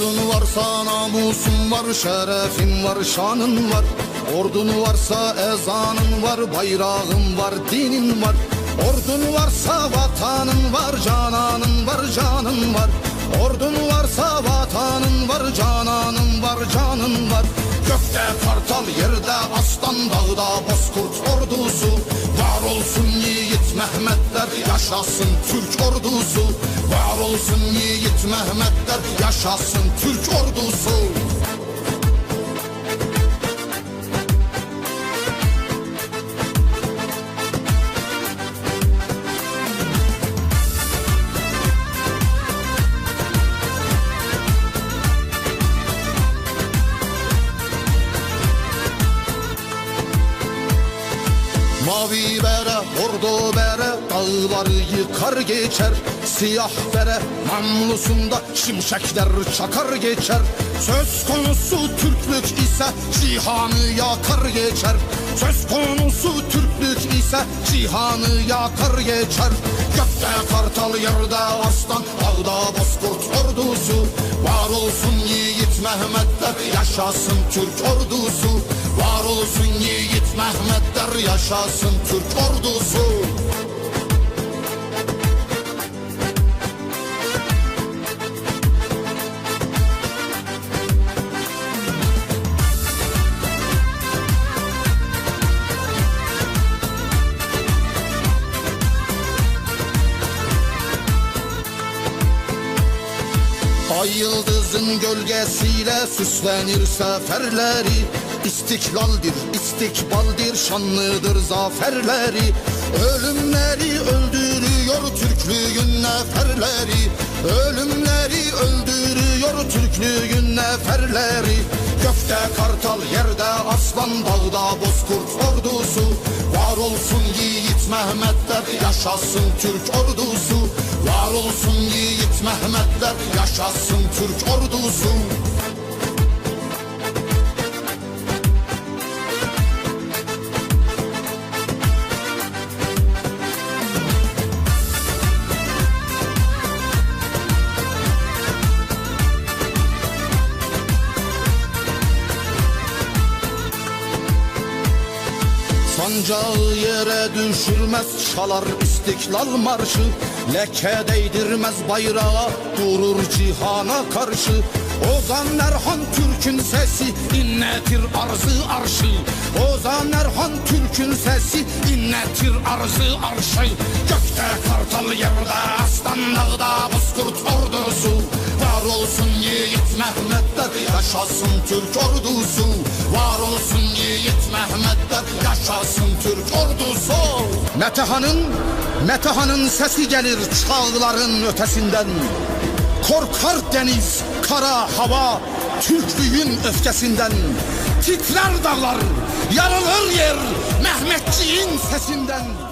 Ordun varsa namusun var, şerefin var, şanın var. Ordun varsa ezanın var, bayrağın var, dinin var. Ordun varsa vatanın var, cananın var, canın var. Ordun varsa vatanın var, cananın var, canın var. Gökte kartal, yerde aslan, dağda bozkurt ordusu. Yaşasın Türk ordusu. Var olsun yiğit Mehmetler, yaşasın Türk ordusu. Mavi bere, bordo bere, dağları yıkar geçer. Siyah bere, namlusunda şimşekler çakar geçer. Söz konusu Türklük ise cihanı yakar geçer. Söz konusu Türklük ise cihanı yakar geçer. Gökte kartal yerde aslan, dağda bozkurt ordusu. Var olsun yiğit Mehmetler, yaşasın Türk ordusu olsun yiğit Mehmetler, yaşasın Türk ordusu Ay yıldızın gölgesiyle süslenir seferleri. İstiklaldir, istikbaldir, şanlıdır zaferleri. Ölümleri öldürüyor Türklüğün neferleri. Ölümleri öldürüyor Türklüğün neferleri. Gökte kartal, yerde aslan, dağda bozkurt ordusu. Var olsun yiğit Mehmetler, yaşasın Türk ordusu Var olsun yiğit Mehmetler, yaşasın Türk ordusu Sancağı yere düşürmez çalar istiklal marşı. Leke değdirmez bayrağa durur cihana karşı. Ozan Erhan Türk'ün sesi inletir arzı arşı. Ozan Erhan Türk'ün sesi inletir arzı arşı. Gökte kartal yerde aslan dağda bozkurt ordusu. Var olsun yiğit Mehmetler yaşasın Türk ordusu Var olsun yiğit Mehmetler yaşasın Türk ordusu. Metehan'ın Metehan'ın sesi gelir çağların ötesinden. Korkar deniz, kara hava Türklüğün öfkesinden. Titrer dağlar, yarılır yer Mehmetçiğin sesinden